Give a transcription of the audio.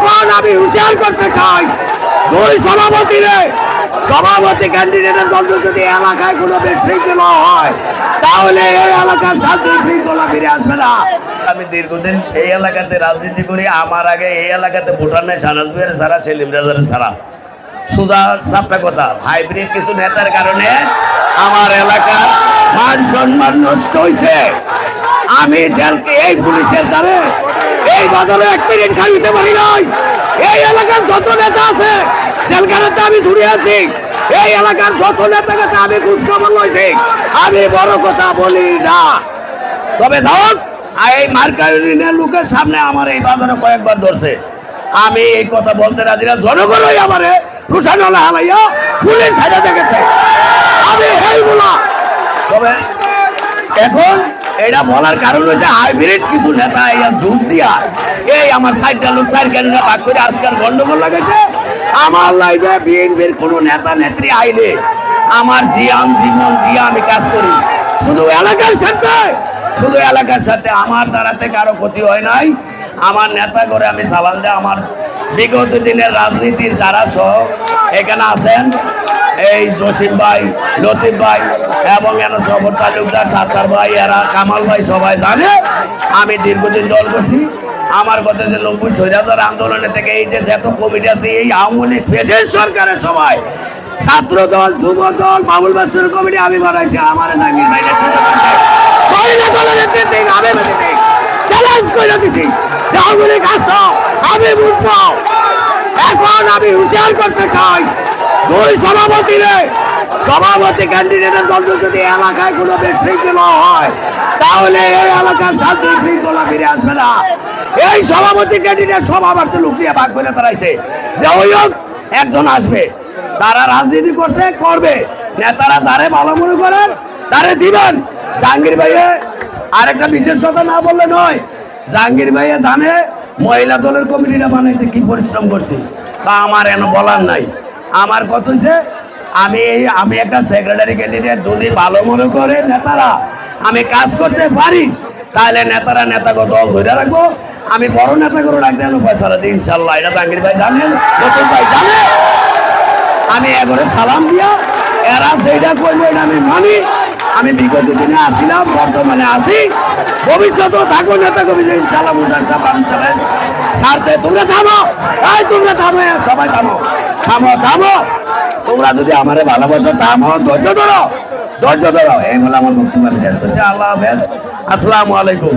এখন আমি উচ্চার করতে চাই। দুই সভাপতি রে সভাপতি ক্যান্ডিডেটের দল যদি এলাকায় কোনো বিশৃঙ্খলা হয়, তাহলে এই এলাকার শান্তি শৃঙ্খলা ফিরে আসবে না। আমি দীর্ঘদিন এই এলাকাতে রাজনীতি করি, আমার আগে এই এলাকাতে ভুটান নেই সানাজবিহারে সারা, সেলিম রাজারে সারা। সুজা সাপটা কথা, হাইব্রিড কিছু নেতার কারণে আমার এলাকার মান সম্মান নষ্ট হয়েছে আমি এই পুলিশের দ্বারে এই বদলে এক মিনিট খাইতে পারি নাই। এই এলাকার যত নেতা আছে জেলখানাতে আমি ঘুরে আছি। এই এলাকার যত নেতা কাছে আমি খোঁজখবর লইছি। আমি বড় কথা বলি না। তবে যাওক এই মার্কাইনের লোকের সামনে আমার এই বাজারে কয়েকবার ধরছে। আমি এই কথা বলতে রাজি না। জনগণই আমারে রুশানলা হালাইয়া পুলিশ সাজা দেখেছে। আমি এইগুলা তবে এখন এটা বলার কারণ হচ্ছে হাইব্রিড কিছু নেতা এই ঘুষ দিয়া এই আমার সাইডটা লোক সাইড কেন ভাগ করে আজকাল গন্ডগোল লাগেছে আমার লাইফে বিএনপির কোনো নেতা, নেত্রী আইলে আমার জিয়াম জীবন দিয়ে আমি কাজ করি। শুধু এলাকার সাথে, শুধু এলাকার সাথে আমার দ্বারাতে কারও ক্ষতি হয় নাই। আমার নেতা করে আমি সালাম দেয় আমার বিগত দিনের রাজনীতির যারা সহ এখানে আছেন, এই জসিম ভাই, লতিফ ভাই এবং এন সবর তালুকদার, সাত্তার ভাই, এরা, কামাল ভাই সবাই জানে, আমি দীর্ঘদিন দল করছি। আমার কথা যে নব্বই ছয় আন্দোলনে থেকে এই যে যত কমিটি আছে, এই আওয়ামী লীগ সরকারের সবাই ছাত্র দল যুব দল বাবুল বাস্তুর কমিটি আমি বানাইছি, আমার জাহাঙ্গীর ভাই চ্যালেঞ্জ করে দিছি। আওয়ামী লীগ আমি বুঝব এখন আমি উচ্চার করতে চাই। দুই সভাপতি রে, সভাপতি ক্যান্ডিডেটের দল যদি এলাকায় কোনো বিশৃঙ্খলা হয়, তাহলে এই এলাকার শান্তি শৃঙ্খলা ফিরে আসবে না। এই সভাপতি ক্যান্ডিডেট সভাপতি লোক নিয়ে ভাগ করে দাঁড়াইছে। যে ওই একজন আসবে। তারা রাজনীতি করছে, করবে। নেতারা যারে ভালো মনে করেন, তারে দিবেন। জাহাঙ্গীর ভাইয়ে, আরেকটা বিশেষ কথা না বললে নয় জাহাঙ্গীর ভাইয়া জানে মহিলা দলের কমিটিটা বানাইতে কি পরিশ্রম করছি। তা আমার এন বলার নাই। আমার কত হয়েছে আমি আমি একটা সেক্রেটারি ক্যান্ডিডেট যদি ভালো মনে করে নেতারা, আমি কাজ করতে পারি, তাহলে নেতারা নেতাকে দল ধরে রাখব। আমি বড় নেতা করে রাখতে হলো পয়সা দিই ইনশাল্লাহ। এটা জাহাঙ্গীর ভাই জানেন নতুন ভাই জানে। আমি এবারে সালাম দিয়া, এরা যেটা করব এটা আমি মানি। আমি বিগত দিনে আসিলাম, বর্তমানে আসি। ভবিষ্যতেও থাকব নেতা কবি ইনশাল্লাহ মুসার সাহেব চলেন সারতে তোমরা থামো। তাই তোমরা থামো সবাই থামো। থামো থামো। তোমরা যদি আমারে ভালোবাসো, থামো, ধৈর্য ধরো। ধৈর্য ধরো। এই বলে আমার বক্তব্য আল্লাহ হাফেজ। আসসালামু আলাইকুম।